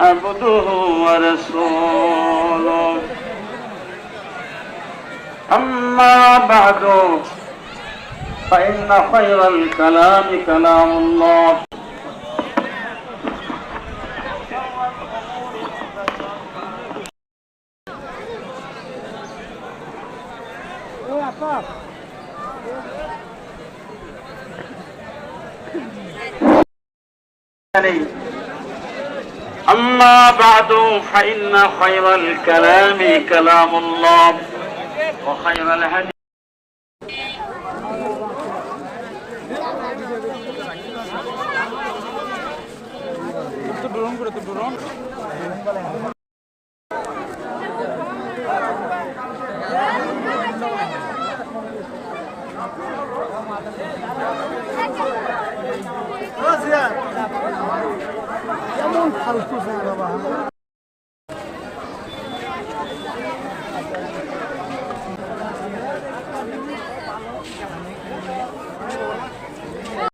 عبده ورسوله. أما بعد فإن خير الكلام كلام الله. أما بعد فإن خير الكلام كلام الله وخير الهدي Thank you. বাবা